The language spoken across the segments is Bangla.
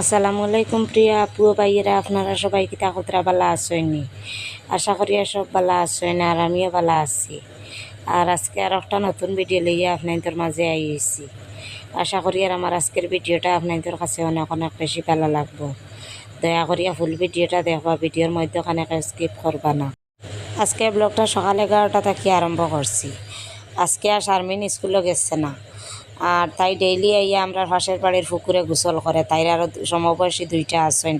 আসসালামু আলাইকুম প্রিয়া আপু, ভাইয়েরা, আপনারা সবাই কিতা কতরা বালা আসেনি আশা করি সব বালা আসেন আর আমিও বালা আছি। আর আজকে আর একটা নতুন ভিডিও লইয়া আপনাদের মাঝে আইছি। আশা করি আর আমার আজকের ভিডিওটা আপনাদের কাছে অনেক অনেক বেশি ভালো লাগবো। দয়া করিয়া ফুল ভিডিওটা দেখবা ভিডিওর মধ্যে খানে স্কিপ করবা না। আজকে ব্লগটা সকাল এগারোটা থেকে আরম্ভ করছি। আজকে আর শারমিন স্কুলে গেছে না। আর তাই ডেইলি আইয়া আমরা পাশের বাড়ির পুকুরে গোসল করে। তাই আরও সমবয়সী দুইটা আছেন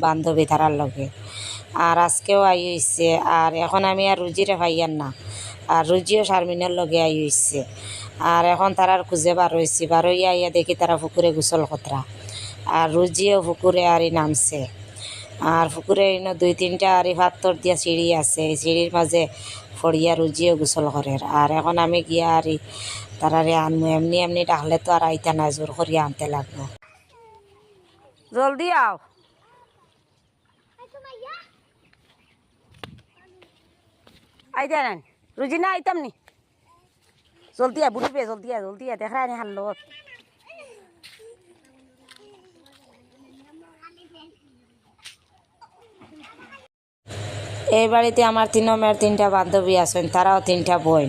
বান্ধবী তারার লগে। আর আজকেও আই হইছে। আর এখন আমি আর রুজিরে ভাইয়ার না। আর রুজিও শারমিনের লগে আই হইছে। আর এখন তারার খুঁজে বার হয়েছি বার হইয়া আইয়া দেখি তারা পুকুরে গোসল কতরা। আর রুজিও পুকুরে আরই নামছে। আর পুকুরে দুই তিনটা আরই ভাত্তর দিয়া সিঁড়ি আছে। এই সিঁড়ির মাঝে ফড়িয়া রুজিও গোসল করে আর এখন আমি গিয়া আরই তারারে আনমু এমনি এমনি ডাকলে তো আর আইতা না জোর করিয়া আনতে লাগবো। জলদি আও। আইতা না রুজি না আইতাম নি। জলদি আয় বুড়ি পে জলদি আয় জলদি আয় দেখা নি হাল্লো এই বাড়িতে আমার তিন মেয়ের তিনটা বান্ধবী আছেন তারাও তিনটা বোন।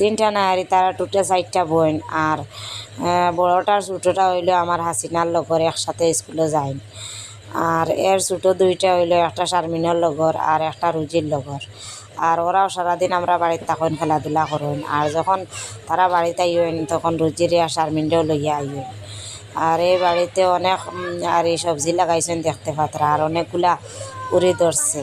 তিনটা না আর তারা টুটে চারটা বোন আর বড়টার ছোটোটা হইল আমার হাসিনার লগর, একসাথে স্কুলে যায় আর এর ছোটো দুইটা হইল একটা শারমিনের লগর আর একটা রুজির লগর। আর ওরাও সারাদিন আমরা বাড়িতে তখন খেলাধুলা করেন। আর যখন তারা বাড়িতে আইন তখন রুজিরে আর শারমিনটাও লইয়া আইন আর এই বাড়িতে অনেক আর এই সবজি লাগাইছেন দেখতে পাত্রা। আর অনেকগুলা উড়ি ধরছে।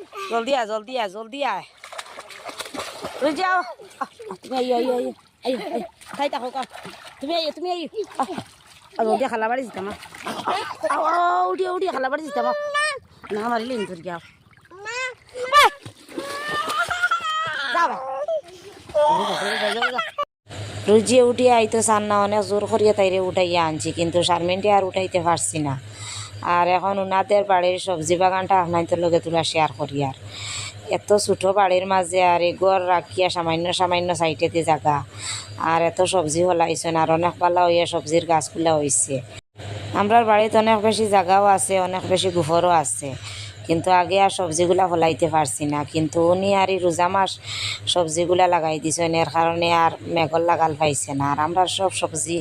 জলদি আয় জলদি আয় জলদি আয় উঠে যাও তুমি খাই থাকো তুমি আইও তুমি আইও জলদি খালা বাড়ি যেতাম আও আও উঠি উঠি খালা বাড়ি যেতাম না আমার লিন ধর যাও যাও রুজি উঠিয়ে আইতো চান না অনেক জোর করিয়া তাইরে উঠাইয়া আনছি কিন্তু শারমিনটি আর উঠাইতে পারছি না আর এখন ওনাদের বাড়ির সবজি বাগানটা আপনাদের লগে তোলা শেয়ার করি আর। এত ছোটো বাড়ির মাঝে আর এই এগর রাখিয়া সামান্য সামান্য সাইটে দিয়ে জাগা। আর এত সবজি হলাইছেন আর অনেক পালা হইয়া সবজির গাছগুলা হয়েছে আমরা বাড়িতে অনেক বেশি জায়গাও আছে, অনেক বেশি গুফরও আছে। কিন্তু আগে আর সবজিগুলা ফলাইতে পারছি না। কিন্তু উনি আর রোজা মাস সবজিগুলা লাগাই দিছেন, এর কারণে আর মেঘর লাগাল পাইছে না। আর আমরা সব সবজি,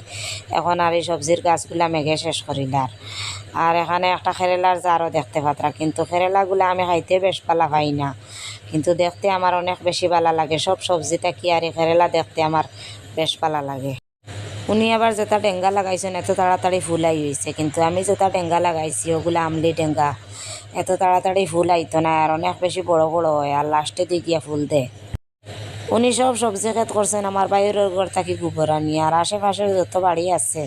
এখন আর এই সবজির গাছগুলা মেঘে শেষ করিলার আর। আর এখানে একটা খেরেলার জারও দেখতে পাত্রা, কিন্তু খেরেলাগুলা আমি খাইতে বেশ পালা পাই না। কিন্তু দেখতে আমার অনেক বেশি ভালো লাগে, সব সবজিটা কি আর এই খেরেলা দেখতে আমার বেশ ভালো লাগে। উনি আবার যেটা ডেঙ্গা লাগাইছেন এত তাড়াতাড়ি ফুল আই হয়েছে কিন্তু আমি যেটা ডেঙ্গা লাগাইছি ওগুলো আমলি ডেঙ্গা এত তাড়াতাড়ি ফুল আইতো না আর অনেক বেশি বড় বড় হয় আর লাস্টে দিয়ে গিয়া ফুল দেয় উনি সব সবজি ক্ষেত করছেন আমার বাইরের ঘর থাকি গোবর আনি আর আশেপাশের যত বাড়ি আছে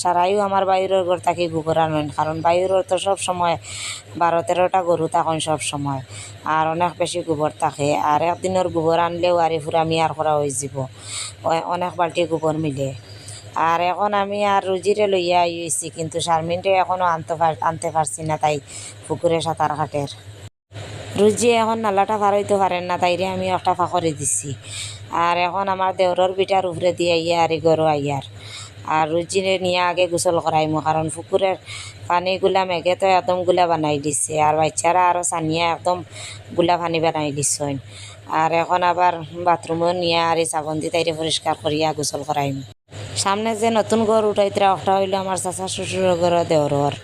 সারাইও আমার বাইরের ঘর থাকি গোবর আনেন কারণ বাইরের তো সব সময় বারো তেরোটা গরু থাকেন সব সময় আর অনেক বেশি গোবর থাকে আর একদিনের গোবর আনলেও আর ফুরা মিয়ার করা হয়ে যাব অনেক বালতি গোবর মিলে। আর এখন আমি আর রুজিরে লইয়া আইছি, কিন্তু শারমিনটে এখনও আনতে আনতে পারছি না তাই পুকুরে সাঁতার ঘাটের রুজি এখন নালাটা পার হইতে পারেন না, তাইরে আমি একটা ফাঁকরে দিছি। আর এখন আমার দেওরর বিটার উপরে দিয়ে আইয়া আর গরু আইয়ার। আর রুজিরে নিয়ে আগে গোসল করাইমু, কারণ পুকুরের পানিগুলা মেঘে তো একদমগুলা বানাই দিছে, আর বাচ্চারা আরও সানিয়া একদমগুলা পানি বানাই দিছেন। আর এখন আবার বাথরুমও নিয়ে আর সাবন দিয়ে তাইরে পরিষ্কার করিয়া গোসল করাইম। সামনে যে নতুন ঘর উঠাইতরা ওটা হইল আমার চাচা শ্বশুরের ঘর দেওরর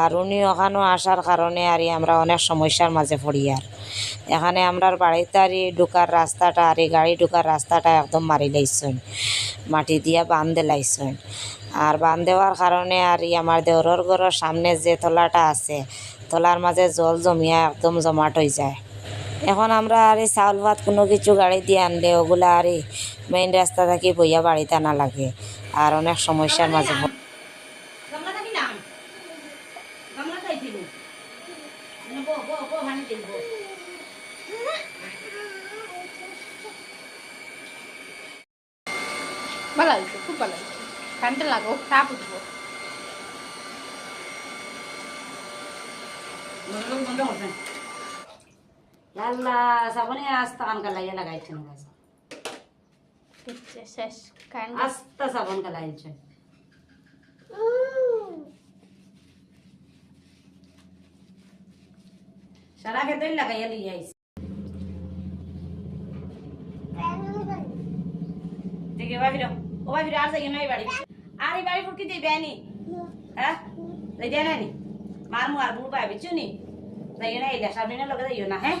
আর উনি ওখানেও আসার কারণে আর আমরা অনেক সমস্যার মাঝে পড়ি আর। এখানে আমরার বাড়িতে আর ঢুকার রাস্তাটা আর গাড়ি ঢুকার রাস্তাটা একদম মারি লাইছেন। মাটি দিয়া বান লাইছেন। আর বান দেওয়ার কারণে আর আমার দেওরর ঘরের সামনে যে তলাটা আছে তলার মাঝে জল জমিয়া একদম জমাট হয়ে যায়। এখন আমরা আর এই চাউল ভাত কোনো কিছু গাড়ি দিয়ে আনলে ওগুলা আর এই মেইন রাস্তা থাকি বইয়া বাড়িতে আনা লাগে। আর অনেক সমস্যার মাঝে বো ভালো লাগছে খুব ভালো লাগছে। ফ্যানটা লাগো তাপ উঠবো আল্লাহ সাবনে আস্তা কান কালাইয়া লাগাইছে না গাছ শেষ কারেন্ট আস্তা সাবন কালাইছে সারা খেতে লাগাইয়া লিয়ে আইছে দেখে বাবি ও বাবি আর যাই না এই বাড়ি আর এই বাড়ি ফুটকি দিই বেনি হ্যাঁ যাই দেয় না নি মার মু আর বুড়ো পাবি চুনি যাই না এই সামনে না লগে যাইও না হ্যাঁ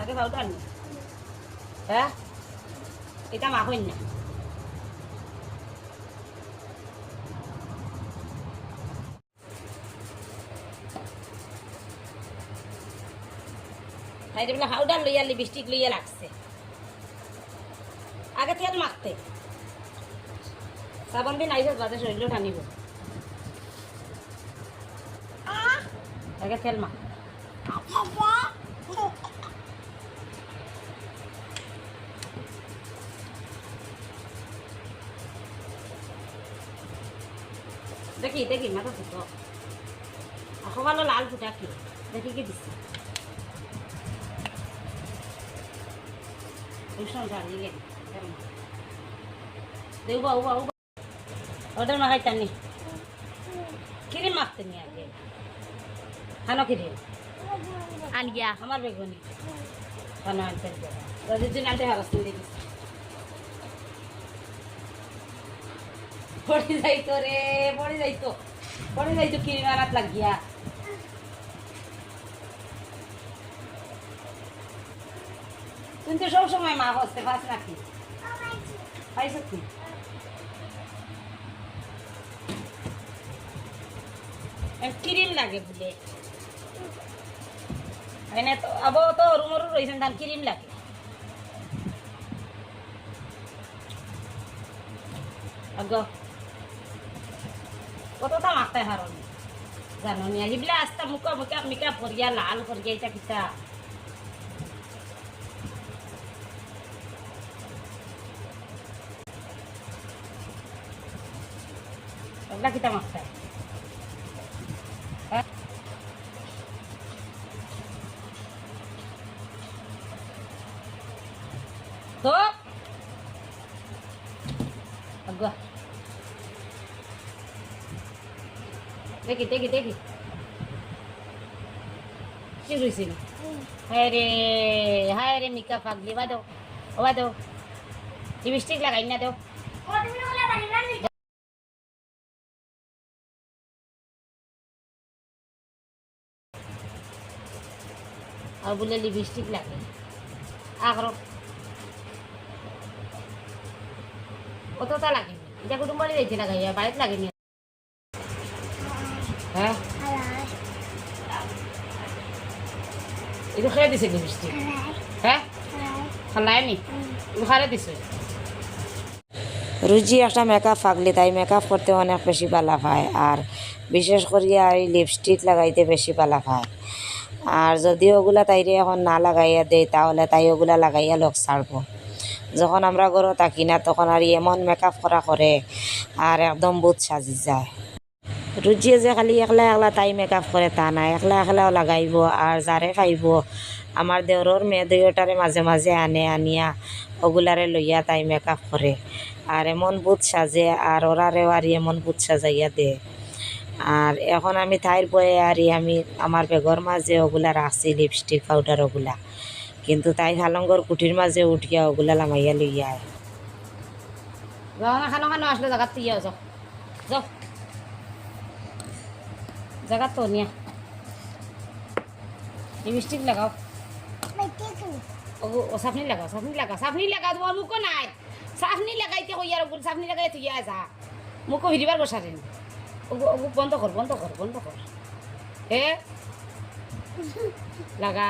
আগে ভাউটা আনি হ্যাঁ? এটা মা হইন না। তাই বলে হাউডার লইয়া লিপস্টিক লইয়া লাগছে আগে তেল মাখতে। সাবান দিন আইসে বাজে শরীর টানিব। আগে তেল মাখ। দেখি দেখি, মাথা ফুটো ভালো লাল ফুটা কি? দেখি কি দিচ্ছে দেখবা উবা উবা ওদের মাখাই টানি। কিরিম মাখতে নি আগে? খানো কিরিম আনিয়া আমার বেগুনি। দিন আনতে হারাস পড়ে যাইতো রে, পড়ে যাইতো। পড়ে যাইতো কিরিম আনাত লাগিয়া। তুই তো সবসময় মা হসতে পাস নাকি? পাইছ কি? ক্রিম লাগে বলে। এনে তো আবো তো রুমরু রইছেন তার ক্রিম লাগে আগ কতটা মাথায় হারণ জানো নি আহিবলে আস্তা মুখ মুখা মিকা ফরিয়া লাল ফরিয়া এটা কিতা ওগুলা কিতা মাছটা তো আগুয়া দেখি দেখি দেখি। কি রয়েছিল হায় রে হায় রে মিকা ফাগলি বা দাও ও বা লিপস্টিক লাগাই না দাও আর বলে লিপস্টিক লাগে। আগর কতটা লাগে এটা কুটুম বাড়ি যাইতে লাগাই বাড়িতে লাগেনি খেয়ে দিছে হ্যাঁ দিছে। রুজি একটা মেকআপ ফাগলি, তাই মেকআপ করতে অনেক বেশি পালা হয় আর বিশেষ করিয়া এই লিপস্টিক লাগাইতে বেশি পালা হয় আর যদি ওগুলা তাইরে এখন না লাগাইয়া দেয় তাহলে তাই ওগুলা লাগাইয়া লোক ছাড়বো। যখন আমরা ঘরে থাকি না, তখন আর এমন মেকআপ করা করে আর একদম বুথ সাজি যায়। রুজিয়ে যে খালি একলা একলা তাই মেকআপ করে তা না একলা একলাও লাগাইব আর যারে পাইব আমার দেওরর মেয়ে দুয়োটারে মাঝে মাঝে আনে আনিয়া ওগুলারে লইয়া তাই মেকআপ করে আর এমন বুথ সাজে আর ওরারেও আর এমন বুথ সাজাইয়া দে আর এখন আমি তাইর বয়ে আর আমি আমার বেগর মাঝে ওগুলা রাখছি লিপস্টিক পাউডার ওগুলা কিন্তু তাই হালঙ্গর কুটির মাঝে উঠিয়া ওগুলা লামাইয়া লইয়া খানো খানো আসলে যাও যাও জায়গা তো নিয়া। লিপস্টিক লাগাও। ও সাফনি লাগাও সাফনি লাগাও সাফনি লাগাও তোমার মুখও নাই। সাফনি লাগাইতে হইয়ার ওগুলো সাফনি লাগাই তুই যা। মুখও হিরিবার বসারেন ওগু বন্ধ কর বন্ধ কর বন্ধ কর এ লাগা।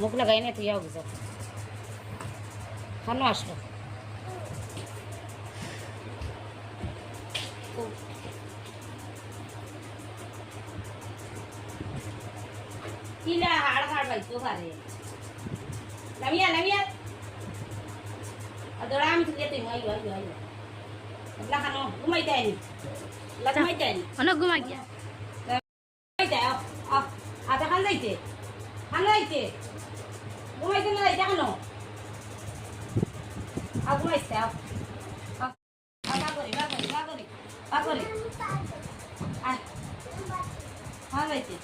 মুখ লাগাই না তুই যাও বুঝো খানো আসলো কিলা হাড় হাড় বাইতো পারে নামিয়া নামিয়া। আদরা আমি তুই তুই মাই গাই গাই এগুলা খানো এগুলা ঘুমাইতে আইনি। অনেক ঘুমাই গিয়া। ঘুমাইতে আও আও আধা খান যাইতে। খান যাইতে। ঘুমাইতে না যাইতে খানো। আও ঘুমাইতে আও আও আও বা করি বা করি বা করি। আয়। খান যাইতে।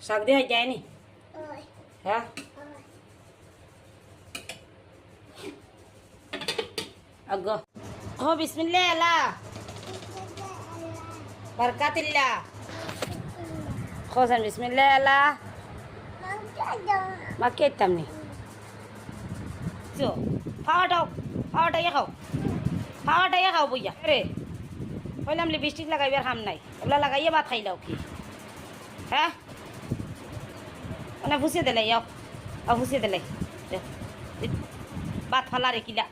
Sagde a Jenny. Oi. Hã? Agora. Oh, bismillah. Bismillah. Barakatillah. কোসেন বিসমিল্লাহ আলা মা কেতাম নি চো ফাওয়াটাও ফাওয়াটা ইয়ে খাও ফাওয়াটা ইয়ে খাও বুইয়া রে কইলাম লিপস্টিক লাগাইবার খাম নাই ওগুলা লাগাইয়ে ভাত খাইলাও কি হ্যাঁ মানে ভুসিয়ে দিলাই যাও আর ভুসিয়ে দিলাই ভাত ফালা রে কিলা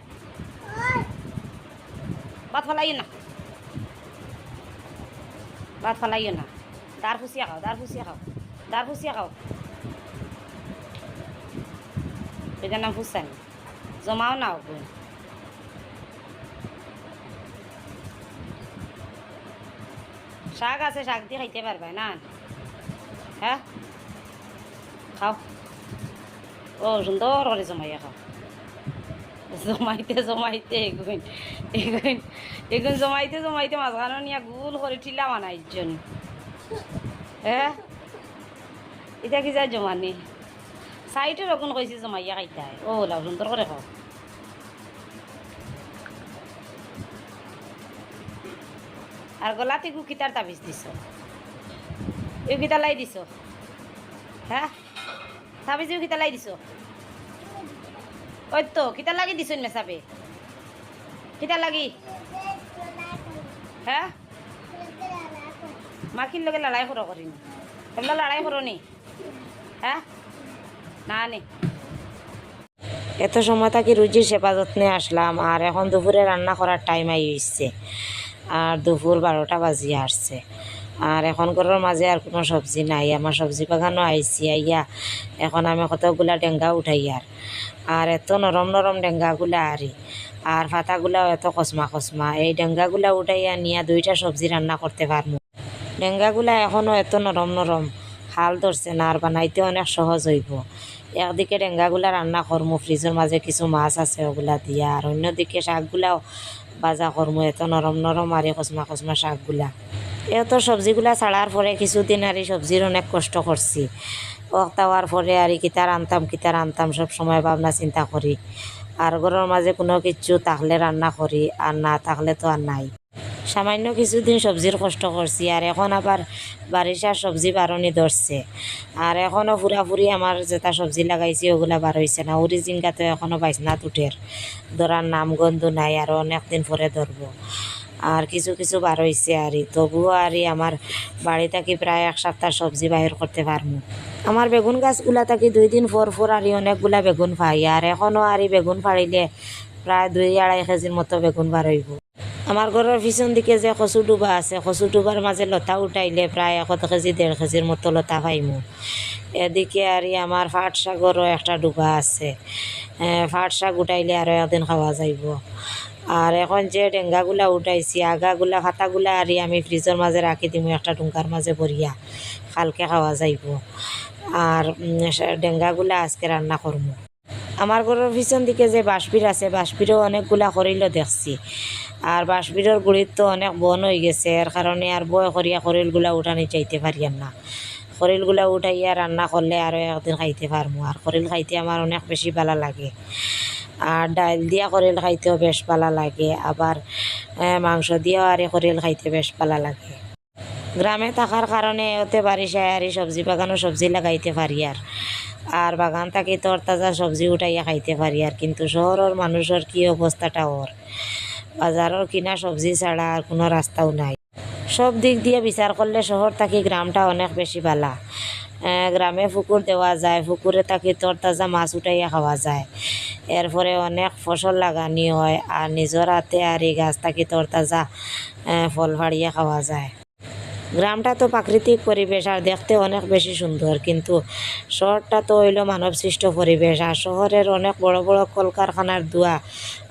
ভাত ফালাইও না ভাত ফালাইও না দার ফুসিয়া খাও দার ফুসিয়া খাও দার ফুসিয়া খাও এটার নাম ফুসান জমাও নাও বোন শাক আছে শাক দিয়ে খাইতে পারবে না হ্যাঁ খাও ও সুন্দর করে জমাইয়া খাও জমাইতে জমাইতে এগুন এগুন এগুন জমাইতে জমাইতে মাঝখানো নিয়ে গুল করে ঠিলা বানাই জন্য এটা কি যায় জমানি? সাইডে রকম কইছি জমাইয়া খাইতাই ও লাও সুন্দর করে খাও আর গলাতে কুকিটার তাবিজ দিছ। এই কিতা লাই দিছ। হ্যাঁ তাবিজ এই লাই দিছ। ওই তো কিতা লাগি দিছ মেসাবে কিতা লাগি? হ্যাঁ মাখির লগে লড়াই করো করিনি তোমরা লড়াই করো নি? হ্যাঁ না নে? এত সময় থাকি রুজির সেবা যত্নে আসলাম আর এখন দুপুরে রান্না করার টাইম আই হচ্ছে আর দুপুর বারোটা বাজিয়ে আসছে। আর এখন ঘরের মাঝে আর কোনো সবজি নাই। আমার সবজি বাগানও আইসি, আইয়া এখন আমি কতগুলা ডেঙ্গা উঠাই আর। আর এত নরম নরম ডেঙ্গাগুলা আরি। আর ফাতাগুলাও এত কসমা কসমা। এই ডেঙ্গাগুলা উঠাইয়া নিয়া দুইটা সবজি রান্না করতে পারব ডেঙ্গাগুলা এখনও এত নরম নরম। হাল ধরছে না, আর বানাইতে অনেক সহজ হইব। একদিকে ডেঙ্গাগুলা রান্না করমু, ফ্রিজের মাঝে কিছু মাছ আছে ওগুলা দিয়া, আর অন্যদিকে শাকগুলাও বাজা করমু, এত নরম নরম আর কসমা কসমা শাকগুলা। এত সবজিগুলা ছাড়ার পরে কিছুদিন আর সবজির অনেক কষ্ট করছি। ওয়ার পরে আর কিতার আনতাম কিতার আনতাম, সব সময় ভাবনা চিন্তা করি। আর ঘরের মাঝে কোনো কিছু থাকলে রান্না করি, আর না থাকলে তো আর নাই। সামান্য কিছুদিন সবজির কষ্ট করছি আর এখন আবার বারিশার সবজি বারণি ধরছে আর এখনও ফুরাফুরি আমার যেটা সবজি লাগাইছি ওগুলা বার হয়েছে না। উড়ি জিঙ্গা তো এখনও বাইসনাত উঠের ধরার নাম গন্ধ নাই আর অনেক দিন পরে ধরবো আর কিছু কিছু বার হয়েছে আর তবুও আর আমার বাড়ি থাকি প্রায় এক সপ্তাহ সবজি বাহির করতে পারব আমার বেগুন গাছগুলা থাকি দুই দিন পর পর আর অনেকগুলা বেগুন পাই। আর এখনও আর বেগুন ফাড়িলে প্রায় দুই আড়াই কেজির মতো বেগুন বার হইব। আমার ঘরের পিছন দিকে যে কচু ডুবা আছে, কচু ডুবার মাঝে লতা উঠাইলে প্রায় এক কেজি দেড় কেজির মতো লতা পাইমু। এদিকে আর আমার ফাট শাকরও একটা ডুবা আছে। ফাট শাক উঠাইলে আরও একদিন খাওয়া যাইব। আর এখন যে ডেঙ্গাগুলা উঠাইছি আগাগুলা খাতাগুলা আর আমি ফ্রিজের মাঝে রাখি দিমু, একটা ডুঙ্গার মাঝে ভরিয়া কালকে খাওয়া যাইব। আর ডেঙ্গাগুলা আজকে রান্না করমু আমার ঘরের পিছন দিকে যে বাঁশবির আছে বাঁশবিরও অনেকগুলা খরিলও দেখছি। আর বাঁশবিরের গুড়ির তো অনেক বন হয়ে গেছে। এর কারণে আর বয় করিয়া খরিলগুলা উঠানি চাইতে পারিয়াম না। খরিলগুলা উঠাইয়া রান্না করলে আরও একদিন খাইতে পারব আর খরিল খাইতে আমার অনেক বেশি ভালো লাগে। আর ডাল দিয়া খরিল খাইতেও বেশ ভালো লাগে। আবার মাংস দিয়েও আর খরিল খাইতে বেশ ভালো লাগে। গ্রামে থাকার কারণে ওতে বারিশায় আর সবজি বাগানও সবজি লাগাইতে পারি আর আর বাগান থাকি তোর তাজা সবজি উঠাইয়া খাইতে পারি আর কিন্তু শহরের মানুষের কি অবস্থাটা ওর বাজারের কিনা সবজি ছাড়া আর কোনো রাস্তাও নাই। সব দিক দিয়ে বিচার করলে শহর থাকি গ্রামটা অনেক বেশি ভালা গ্রামে পুকুর দেওয়া যায় পুকুরে থাকি তরতাজা মাছ উঠাইয়া খাওয়া যায়। এরপরে অনেক ফসল লাগানি হয় আর নিজের হাতে আর এই গাছ থাকি তরতাজা ফল ফাড়িয়া খাওয়া যায়। গ্রামটা তো প্রাকৃতিক পরিবেশ আর দেখতে অনেক বেশি সুন্দর, কিন্তু শহরটা তো হইল মানব সৃষ্ট পরিবেশ আর শহরের অনেক বড় বড় কলকারখানার ধোঁয়া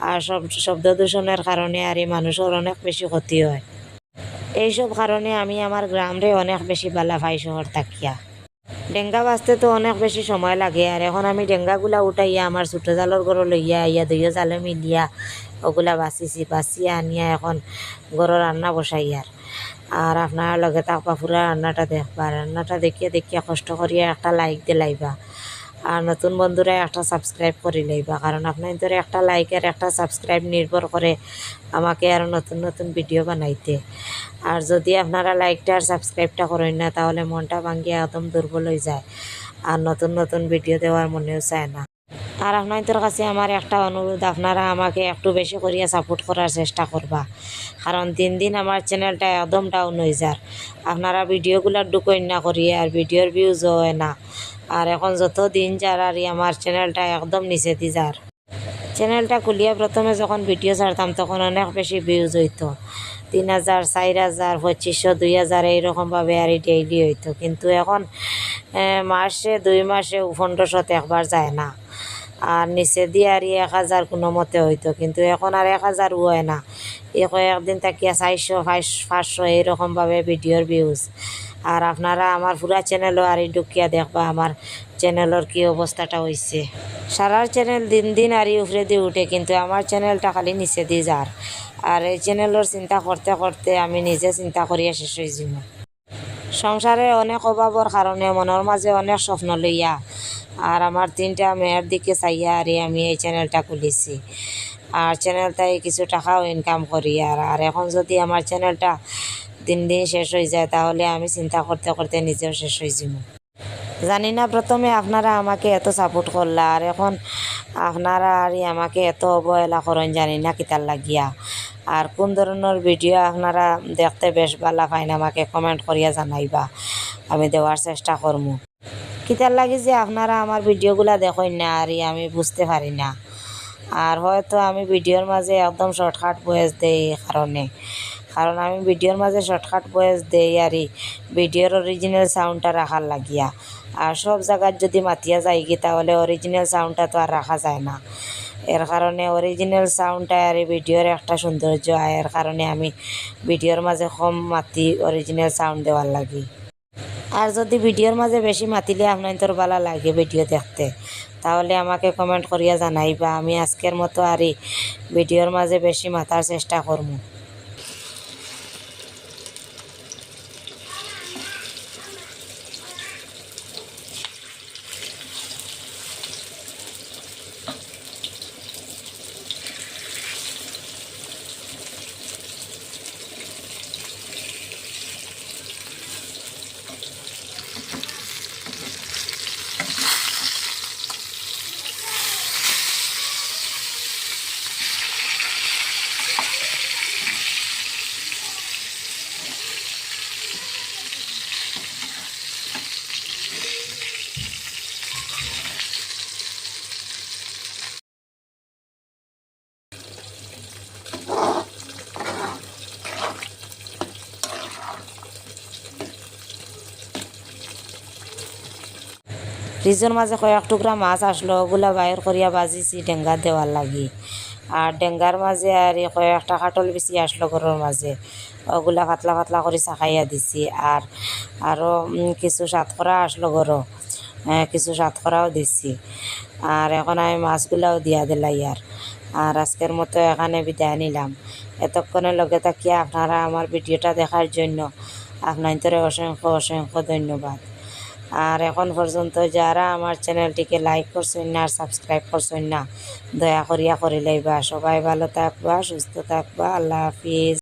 আর সব শব্দ দূষণের কারণে আর এই মানুষের অনেক বেশি ক্ষতি হয়। এইসব কারণে আমি আমার গ্রামরে অনেক বেশি বালা পাই শহর থাকিয়া ডেঙ্গা বাঁচতে তো অনেক বেশি সময় লাগে আর এখন আমি ডেঙ্গাগুলা উঠাইয়া আমার ছোটো জালর গরু লইয়া ইয়া দুইও জালে মিলিয়া ওগুলা বাঁচিছি, বাঁচিয়া আনিয়া এখন গরু রান্না বসাই আর আর আপনার লগে থাকবা পুরা রান্নাটা দেখবা। রান্নাটা দেখিয়ে দেখিয়ে কষ্ট করিয়া একটা লাইক দিয়ে লাইবা। আর নতুন বন্ধুরা একটা সাবস্ক্রাইব করে লইবা। কারণ আপনার ধরে একটা লাইক আর একটা সাবস্ক্রাইব নির্ভর করে আমাকে আরও নতুন নতুন ভিডিও বানাইতে। আর যদি আপনারা লাইকটা আর সাবস্ক্রাইবটা করেন না, তাহলে মনটা ভাঙ্গিয়ে একদম দুর্বল হয়ে যায়। আর নতুন নতুন ভিডিও দেওয়ার মনেও চায় না। আর আপনাদের কাছে আমার একটা অনুরোধ, আপনারা আমাকে একটু বেশি করিয়া সাপোর্ট করার চেষ্টা করবা। কারণ দিন দিন আমার চ্যানেলটা একদম ডাউন হয়ে যার। আপনারা ভিডিওগুলো ঢুকইন না করিয়ে আর ভিডিওর ভিউজ হয় না। আর এখন যত দিন যার আর আমার চ্যানেলটা একদম নিচে দি যার। চ্যানেলটা খুলিয়া প্রথমে যখন ভিডিও ছাড়তাম তখন অনেক বেশি ভিউজ হইতো। তিন হাজার, চার হাজার, পঁচিশশো, দুই হাজার এইরকমভাবে আর ডেইলি হইতো। কিন্তু এখন মাসে, দুই মাসে, পনেরোশোতে একবার যায় না। আর নিচে দিয়ে আর এক হাজার কোনো মতে হইতো। কিন্তু এখন আর এক হাজার হয় না। এই কয়েকদিন থাকিয়া চারশো পাঁচ পাঁচশো এইরকমভাবে ভিডিওর ভিউজ আর আপনারা আমার পুরা চ্যানেলও আর ঢুকিয়া দেখবা আমার চ্যানেলের কি অবস্থাটা হয়েছে সারার চ্যানেল দিন দিন আর ই উপরে দিয়ে উঠে, কিন্তু আমার চ্যানেলটা খালি নিচে দিয়ে যার। আর এই চ্যানেলের চিন্তা করতে করতে আমি নিজে চিন্তা করিয়া শেষ হয়ে সংসারে অনেক অভাবর কারণে মনের মাঝে অনেক স্বপ্ন লইয়া আর আমার তিনটা মেয়ের দিকে চাইয়া আর আমি এই চ্যানেলটা খুলেছি। আর চ্যানেলটাই কিছু টাকাও ইনকাম করি আর আর এখন যদি আমার চ্যানেলটা দিন দিন শেষ হয়ে যায়, তাহলে আমি চিন্তা করতে করতে নিজেও শেষ হয়ে যাব। জানি না প্রথমে আপনারা আমাকে এত সাপোর্ট করলা, আর এখন আপনারা আর আমাকে এত অবহেলা করেন, জানি না কিতার লাগিয়া। আর কোন ধরনের ভিডিও আপনারা দেখতে বেশ ভালো পাইন, আমাকে কমেন্ট করিয়া জানাইবা। আমি দেওয়ার চেষ্টা করব কিতার লাগি যে আপনারা আমার ভিডিওগুলা দেখেন না, আর আমি বুঝতে পারি না। আর হয়তো আমি ভিডিওর মাঝে একদম শর্টকাট বয়েস দেই কারণে। কারণ আমি ভিডিওর মাঝে শর্টকাট বয়েস দেই, আর ভিডিওর অরিজিনাল সাউন্ডটা রাখার লাগিয়া। আর সব জায়গার যদি মাতিয়া যায় কি তাহলে অরিজিনাল সাউন্ডটা তো আর রাখা যায় না। এর কারণে অরিজিনাল সাউন্ডটা আর ভিডিওর একটা সৌন্দর্য আয় এর কারণে আমি ভিডিওর মাঝে কম মাতি অরিজিনাল সাউন্ড দেওয়ার লাগি। আর যদি ভিডিওর মাঝে বেশি মাতিলে আপনার তোর ভালো লাগে ভিডিও দেখতে। তাহলে আমাকে কমেন্ট করিয়া জানাইবা, আমি আজকের মতো আর এই ভিডিওর মাঝে বেশি মাতার চেষ্টা করব ফ্রিজের মাঝে কয়েক টুকরা মাছ আসলো, ওগুলা বাইর করিয়া বাজিছি ডেঙ্গা দেওয়ার লাগি। আর ডেঙ্গার মাঝে আর কয়েকটা কাটল বেশি আসলো ঘরের মাঝে ওগুলা পাতলা পাতলা করে চাখাইয়া দিছি। আর আরও কিছু সাতকরা আসলো ঘরও কিছু সাতকরাও দিছি। আর এখন আমি মাছগুলাও দিয়া দিলাই আর। আর আজকের মতো এখানে বিদায় নিলাম। এতক্ষণের লগে থাকিয়া আপনারা আমার ভিডিওটা দেখার জন্য। আপনাদের অসংখ্য অসংখ্য ধন্যবাদ। আর এখন পর্যন্ত যারা আমার চ্যানেলটিকে লাইক করছেন না আর সাবস্ক্রাইব করছেন না, দয়া করিয়া করে লইবা। সবাই ভালো থাকবা, সুস্থ থাকবা। আল্লাহ হাফিজ।